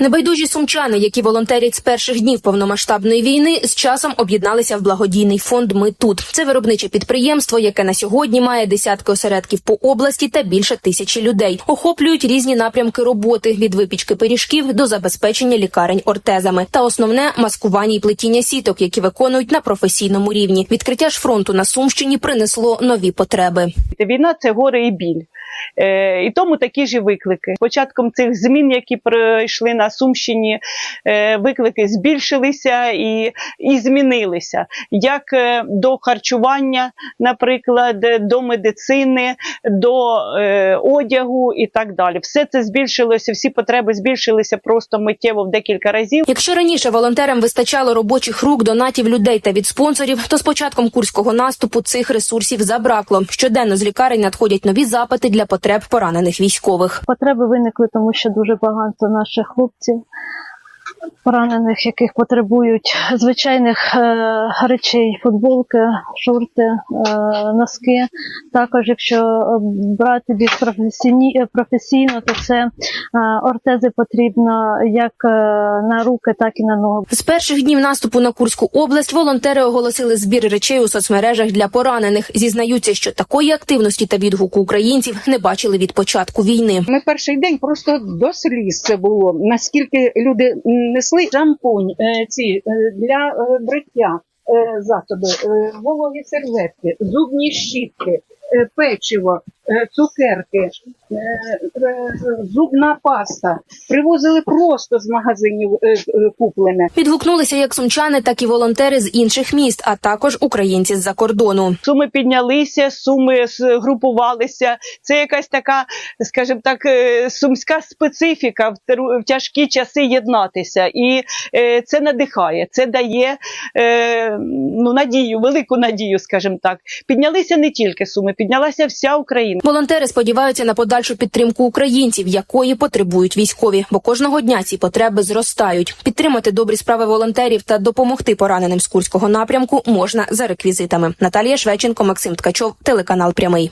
Небайдужі сумчани, які волонтерять з перших днів повномасштабної війни, з часом об'єдналися в благодійний фонд Ми тут. Це виробниче підприємство, яке на сьогодні має десятки осередків по області та більше тисячі людей. Охоплюють різні напрямки роботи від випічки пиріжків до забезпечення лікарень ортезами. Та основне маскування і плетіння сіток, які виконують на професійному рівні. Відкриття ж фронту на Сумщині принесло нові потреби. Війна це горе і біль. Е, і тому такі ж виклики. Початком цих змін, які пройшли на Сумщині, е, виклики збільшилися і, і змінилися. Як е, до харчування, наприклад, до медицини, до одягу і так далі. Все це збільшилося, всі потреби збільшилися просто миттєво в декілька разів. Якщо раніше волонтерам вистачало робочих рук, донатів людей та від спонсорів, то з початком курського наступу цих ресурсів забракло. Щоденно з лікарень надходять нові запити для потреб поранених військових. Потреби виникли, тому що дуже багато наших хлопців поранених, яких потребують звичайних е, речей: футболки, шорти, е, носки. Також, якщо е, брати більш професійні, е, професійно, то це е, ортези потрібно як е, на руки, так і на ноги. З перших днів наступу на Курську область волонтери оголосили збір речей у соцмережах для поранених. Зізнаються, що такої активності та відгуку українців не бачили від початку війни. Ми перший день просто до сліз це було. Наскільки люди несли шампунь, е, ці е, для е, бриття засоби, вологі серветки, зубні щітки, печиво, цукерки, зубна паста. Привозили просто з магазинів е, е, куплене. Відгукнулися як сумчани, так і волонтери з інших міст, а також українці з-за кордону. Суми піднялися, суми згрупувалися. Це якась така, скажімо так, е, сумська специфіка в тяжкі часи єднатися. І е, це надихає, це дає е, ну, надію, велику надію, скажімо так. Піднялися не тільки суми, піднялася вся Україна. Волонтери сподіваються на подальшу підтримку українців, якої потребують військові, бо кожного дня ці потреби зростають. Підтримати добрі справи волонтерів та допомогти пораненим з курського напрямку можна за реквізитами. Наталія Швеченко, Максим Ткачов, телеканал Прямий.